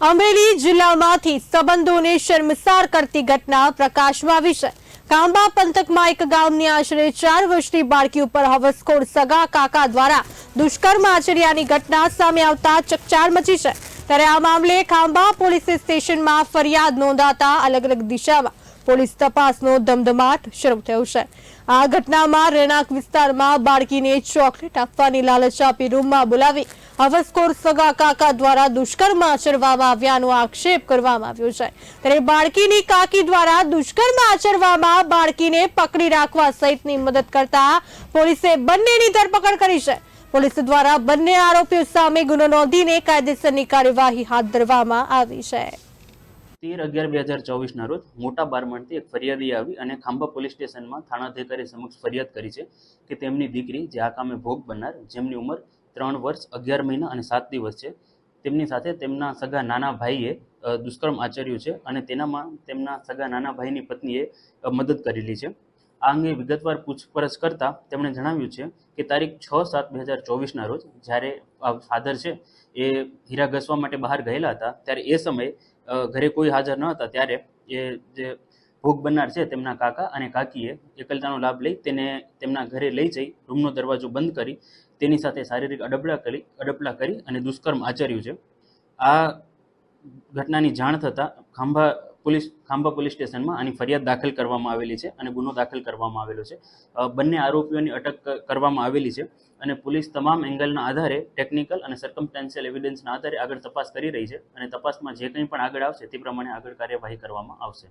અમરેલી જિલ્લામાંથી સંબંધોને શર્મસાર કરતી ઘટના પ્રકાશમાં આવી છે. કાંબા પંથકમાં એક ગામની આશરે ચાર વર્ષની બાળકી ઉપર હવસખોર સગા કાકા દ્વારા દુષ્કર્મ આચર્યાની ઘટના સામે આવતા ચકચાર મચી છે. ત્યારે આ મામલે ખાંભા પોલીસ સ્ટેશનમાં ફરિયાદ નોંધાતા અલગ અલગ દિશામાં પોલીસ તપાસનો ધમધમાટ શરૂ થયો છે. આ ઘટનામાં રહેણાંક વિસ્તારમાં બાળકીને ચોકલેટ આપવાની લાલચ આપી રૂમમાં બોલાવી હવસખોર સગા કાકા દ્વારા દુષ્કર્મ આચરવામાં આવ્યાનો આક્ષેપ કરવામાં આવ્યો છે. ત્યારે બાળકીની કાકી દ્વારા દુષ્કર્મ આચરવામાં બાળકીને પકડી રાખવા સહિતની મદદ કરતા પોલીસે બંનેની ધરપકડ કરી છે. પોલીસ દ્વારા બંને આરોપીઓ સામે ગુનો નોંધીને કાયદેસરની કાર્યવાહી હાથ ધરવામાં આવી છે. તેર અગિયાર બે હજાર ચોવીસના રોજ મોટા બારમણથી એક ફરિયાદી આવી અને ખાંભા પોલીસ સ્ટેશનમાં થાણાધિકારી સમક્ષ ફરિયાદ કરી છે કે તેમની દીકરી જે આ કામે ભોગ બનનાર, જેમની ઉંમર ત્રણ વર્ષ, અગિયાર મહિના અને સાત દિવસ છે, તેમની સાથે તેમના સગા નાના ભાઈએ દુષ્કર્મ આચર્યું છે અને તેનામાં તેમના સગા નાના ભાઈની પત્નીએ મદદ કરેલી છે. આ અંગે વિગતવાર પૂછપરછ કરતા તેમણે જણાવ્યું છે કે તારીખ છ સાત બે હજાર ચોવીસના રોજ જ્યારે ફાધર છે એ હીરા ઘસવા માટે બહાર ગયેલા હતા, ત્યારે એ સમયે ઘરે કોઈ હાજર ન હતા, ત્યારે એ જે ભોગ બનનાર છે તેમના કાકા અને કાકીએ એકલતાનો લાભ લઈ તેને તેમના ઘરે લઈ જઈ રૂમનો દરવાજો બંધ કરી તેની સાથે શારીરિક અડપલા કરી અડપલા કરી અને દુષ્કર્મ આચર્યું છે. આ ઘટનાની જાણ થતાં ખાંભા પોલીસ, ખાંભા પોલીસ સ્ટેશનમાં આની ફરિયાદ દાખલ કરવામાં આવેલી છે અને ગુનો દાખલ કરવામાં આવેલો છે. બંને આરોપીઓની અટક કરવામાં આવેલી છે અને પોલીસ તમામ એંગલના આધારે ટેકનિકલ અને સર્કમસ્ટાન્શિયલ એવિડન્સના આધારે આગળ તપાસ કરી રહી છે અને તપાસમાં જે કંઈ પણ આગળ આવશે તે પ્રમાણે આગળ કાર્યવાહી કરવામાં આવશે.